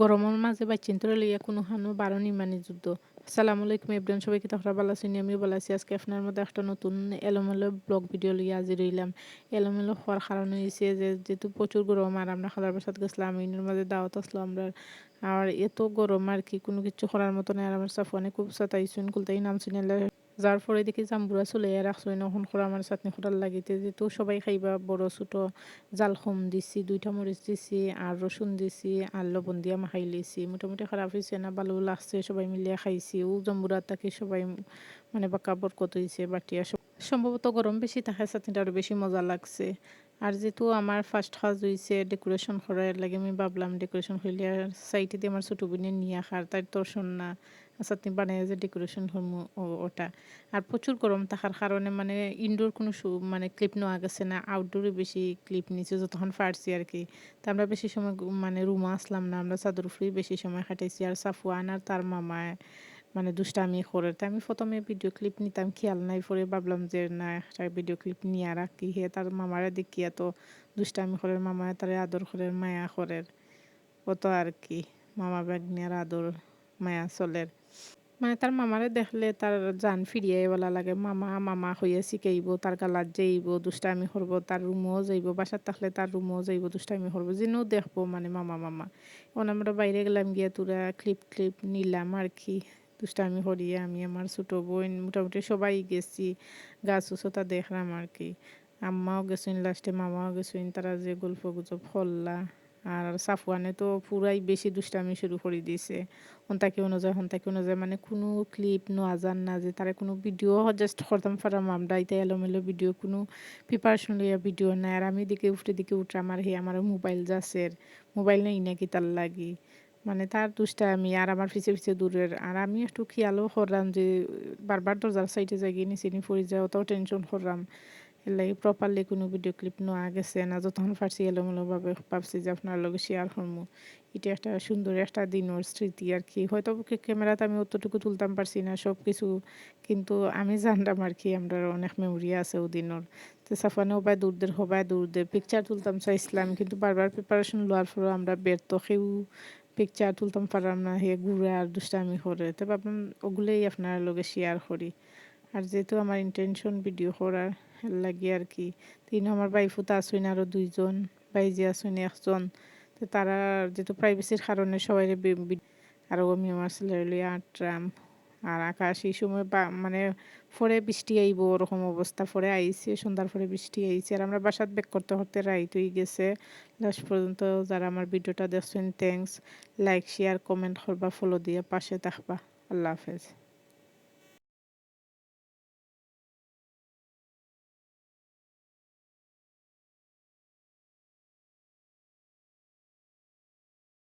গরমের মাঝে বাইচিন্তরে লইয়া কোনো হানো বারণ ইমানি যুদ্ধ। আসসালামু আলাইকুম এভরিওয়ান সবাইকে তখন ভালো আছেন আমিও ভালো আছি। আজকে আপনার মধ্যে একটা নতুন এলোমেলো ব্লগ ভিডিও লইয়া হাজির হইলাম এলোমেলো হওয়ার কারণ হয়েছে যে, যেহেতু প্রচুর গরম আর আমরা খালার বাসাত গেছিলাম ইনের মাঝে দাওয়াত আসলো আমরা আর এত গরম আর কি কোনো কিছু করার মতো নেই আর আমার সাফওয়ানে খুব সাতাইছুন কুলতাই নাম শুনিলে যার পরে দেখি জাম্বুরা চলে রাখছো নখন খোরা আমার চাটনি খোরার লাগিতে। যেহেতু সবাই খাইবা বড় ছোট, জাল খম দিছি, দুইটা মরিচ দিছি, আর রসুন দিছি, আর লবণ দিয়া মাখাই লিছি মোটামুটি খারাপ হয়েছে না, ভালো লাগছে, সবাই মিলিয়ে খাইছি। ও জম্বুরা তাকে সবাই মানে বাঁকা বরকত হয়েছে বাটিয়া সম্ভবত গরম বেশি থাকে চাটনিটা আরও বেশি মজা লাগছে। আর যেহেতু আমার ফার্স্ট হাজ হয়েছে ডেকোরেশন করার লাগে, আমি ভাবলাম ডেকোরেশন হইলে আর সাইটে দিয়ে আমার ছোটো বোনের নিয়ে আসার তাই দর্শন না। চাটনি বানাই যে ডেকোরেশন হরমু ওটা। আর প্রচুর গরম থাকার কারণে মানে ইনডোর কোনো মানে ক্লিপ নেওয়া গেছে না আউটডোরে বেশি ক্লিপ নিচ্ছে যতক্ষণ ফাটছি আর কি। তা আমরা বেশি সময় মানে রুমা আসলাম না, আমরা চাদর ফ্রি বেশি সময় খাটাইছি আর সাফওয়ান আর তার মামায় মানে দুষ্টামি করে। তাই আমি প্রথমে ভিডিও ক্লিপ নিতাম, খেয়াল নাই, পরে ভাবলাম যে না, একটা ভিডিও ক্লিপ নিয়ে রাখি। হে, তার মামারা দেখিয়া তো দুষ্টামি করে মামায় তার আদর করে মায়া করে কত আর কি, মামা নিয়ে আদর, মায়া চলের। মানে তার মামারে দেখলে তার জান ফিরিয়ে বলা লাগে, মামা মামা হইয়া শিখাইব, তার গালাত যাইব, দুষ্টামি করব, তার রুমও যাইব, বাসার থাকলে তার রুমও যাইব, দুষ্টামি করব যেনও দেখব মানে মামা মামা। এখন আমরা বাইরে গেলাম, গিয়া তোরা ক্লিপ ক্লিপ নিলাম আর কি, দুষ্টামি করিয়ে আমি আমার ছোটো বোন, মোটামুটি সবাই গেছি, গাছ উঁচোটা দেখলাম আর কি। আম্মাও গেছেন, লাস্টে মামাও গেছেন, তারা যে গল্প গুজব ফল্লা আর সাফওয়ানে তো পুরাই বেশি দুষ্টামি শুরু করে দিয়েছে। হন্তাকে অনুযায়ী হন্তাকে অনুযায়ী মানে কোনো ক্লিপ নোয়া যান না যে তারা কোনো ভিডিও জাস্ট করতাম পারাম আমরা এলো এলোমেলো ভিডিও কোনো প্রিপারেশন লইয়া ভিডিও নাই। আর আমি দিকে উঠে দিকে উঠে আমার হে, আমার মোবাইল যাচ্ছে মোবাইল নেই নাকি তার লাগি? মানে তার দুষ্টা আমি আর আমার পিছে পিছে দূরের। আর আমি একটু খেয়ালও করলাম যে বারবার দরজার সাইডে যাই গিয়ে নিচে নিয়ে পড়ে যায় ওটাও টেনশন করলাম। এর প্রপারলি কোনো ভিডিও ক্লিপ নেওয়া গেছে না, যতক্ষণ পারছি এলোমেলোভাবে ভাবছি যে আপনার লগে শেয়ার করব এটা একটা সুন্দর একটা দিনের স্মৃতি আর কি। হয়তো ক্যামেরাতে আমি অতটুকু তুলতাম পারছি না সব কিছু কিন্তু আমি জানতাম আর কি, আমরা অনেক মেমোরি আছে ও দিনের তো সাফানেও বা দূরদের হবায় দূরদের পিকচার তুলতাম চাইছিলাম, কিন্তু বারবার প্রিপারেশন লওয়ার পরেও আমরা ব্যর্থ সেও পিকচার তুলতাম পারলাম না, হে ঘুরে আর দুষ্টামি করে। তো ভাবলাম ওগুলোই আপনার লগে শেয়ার করি। আর যেহেতু আমার ইন্টেনশন ভিডিও করার লাগি আর কি তিন আমার বাইফুতা আসুন আরও দুইজন, বাইজি আসুন একজন, তো তারা যেহেতু প্রাইভেসির কারণে সবাই আরও আমি আমার ছেলে আটরাম। আর আকাশ এই সময় বা মানে ফরে বৃষ্টি আইব, ওরকম অবস্থা ফরে আইছে, সন্ধ্যার পরে বৃষ্টি আইছে, আর আমরা বাসাত বেক করতে করতে রাইত হয়ে গেছে। লাস্ট পর্যন্ত যারা আমার ভিডিওটা দেখছেন থ্যাংকস লাইক শেয়ার কমেন্ট করবা ফলো দিয়ে পাশে থাকবা। আল্লাহ হাফেজ।